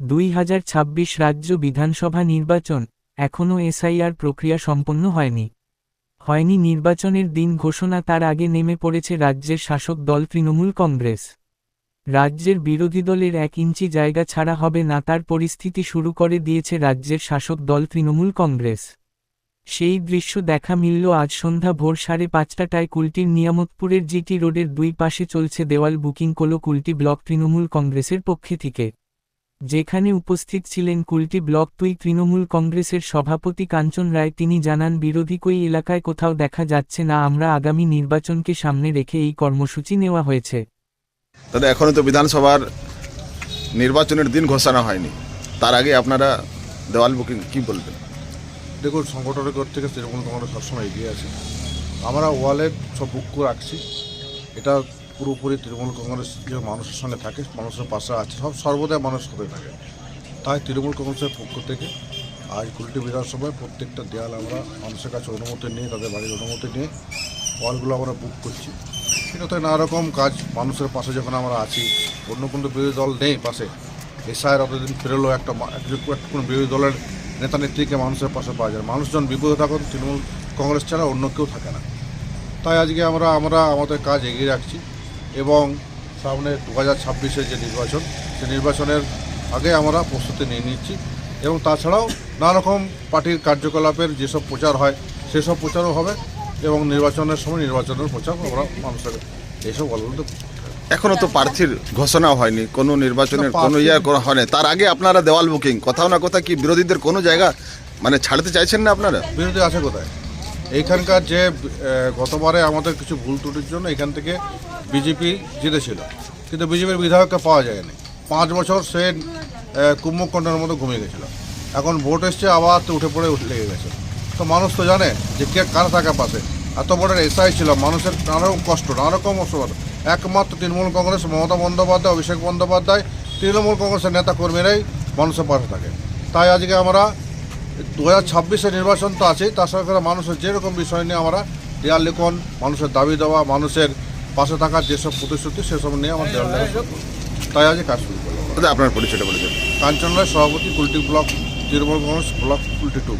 দুই হাজার ছাব্বিশ রাজ্য বিধানসভা নির্বাচন এখনও এসআইআর প্রক্রিয়া সম্পন্ন হয়নি। হয়নি নির্বাচনের দিন ঘোষণা তার আগে নেমে পড়েছে রাজ্যের শাসক দল তৃণমূল কংগ্রেস। রাজ্যের বিরোধী দলের এক ইঞ্চি জায়গা ছাড়া হবে না তার পরিস্থিতি শুরু করে দিয়েছে রাজ্যের শাসক দল তৃণমূল কংগ্রেস। সেই দৃশ্য দেখা মিলল আজ সন্ধ্যা ভোর সাড়ে পাঁচটাটায় কুলটির নিয়ামতপুরের জিটি রোডের দুই পাশে চলছে দেওয়াল বুকিং কোলো কুলটি ব্লক তৃণমূল কংগ্রেসের পক্ষে থেকে। যেখানে উপস্থিত ছিলেন কুলটি ব্লক দুই তৃণমূল কংগ্রেসের সভাপতি কাঞ্চন রায়। তিনি জানান বিরোধী কই এলাকায় কোথাও দেখা যাচ্ছে না আমরা আগামী নির্বাচনকে সামনে রেখে এই কর্মসূচি নেওয়া হয়েছে। দাদা এখনও তো বিধানসভার নির্বাচনের দিন ঘোষণা হয়নি। তার আগে আপনারা দেওয়াল বুকিং কি বলবেন? দেখুন সংগঠনের দিক থেকে সেরকম কংগ্রেস সবসময় এগিয়ে আছে। আমরা ওয়ালেট সব বুক করে রাখছি। এটা পুরোপুরি তৃণমূল কংগ্রেস যে মানুষের সঙ্গে থাকে, মানুষের পাশে আছে, সব সর্বদাই মানুষ সাথে থাকে। তাই তৃণমূল কংগ্রেসের পক্ষ থেকে আজ কুলটি বিধানসভায় প্রত্যেকটা দেয়াল আমরা মানুষের কাছে অনুমতি নিয়ে, তাদের বাড়ির অনুমতি নিয়ে ওয়ালগুলো আমরা বুক করছি। সেটাতে নানা রকম কাজ মানুষের পাশে যখন আমরা আছি, অন্য কোনো বিরোধী দল নেই পাশে, এসআইয়ের অতদিন ফেরোলো একটা কোনো বিরোধী দলের নেতা নেত্রীকে মানুষের পাশে পাওয়া যায় মানুষজন বিপদে থাকুন, তৃণমূল কংগ্রেস ছাড়া অন্য কেউ থাকে না। তাই আজকে আমরা আমরা আমাদের কাজ এগিয়ে রাখছি। এবং সামনে দু হাজার ছাব্বিশের যে নির্বাচন সেই নির্বাচনের আগে আমরা প্রস্তুতি নিয়ে নিচ্ছি। এবং তাছাড়াও নানারকম পার্টির কার্যকলাপের যেসব প্রচার হয় সেসব প্রচারও হবে এবং নির্বাচনের সময় নির্বাচনের প্রচার আমরা মানুষের এইসব গল্পগুলো এখনও তো প্রার্থীর ঘোষণা হয়নি কোনো নির্বাচনের কোনো ইয়ে করা হয়নি। তার আগে আপনারা দেওয়াল বুকিং কোথাও না কোথাও কি বিরোধীদের কোনো জায়গা মানে ছাড়তে চাইছেন না আপনারা? বিরোধী আছে কোথায়? এইখানকার যে গতবারে আমাদের কিছু ভুল ত্রুটির জন্য এখান থেকে বিজেপি জিতেছিল। কিন্তু বিজেপির বিধায়ককে পাওয়া যায়নি। পাঁচ বছর সে আহ, কুম্ভকণ্ডের মতো ঘুমিয়ে গেছিল। এখন ভোট এসছে আবার তো উঠে পড়ে লেগে গেছে। তো মানুষ তো জানে যে কে কারা থাকা পাশে এত বড় এসআই ছিল মানুষের নানা রকম কষ্ট নানা রকম অসুবিধা। একমাত্র তৃণমূল কংগ্রেস মমতা বন্দ্যোপাধ্যায় অভিষেক বন্দ্যোপাধ্যায় তৃণমূল কংগ্রেসের নেতা কর্মীরাই মানুষের পাশে থাকে। তাই আজকে আমরা দু হাজার নির্বাচন তো আছেই তার সঙ্গে করে মানুষের যেরকম বিষয় নিয়ে আমরা দেয়াল লিখন মানুষের দাবি দেওয়া মানুষের পাশে থাকার যেসব প্রতিশ্রুতি সেসব নিয়ে আমার দেয়াল লেখা তাই আজ কাজ শুরু করলাম। আপনার পরিচয়টা বলেছেন কাঞ্চন রায় সভাপতি Kulti block Trinamool Congress block Kulti two.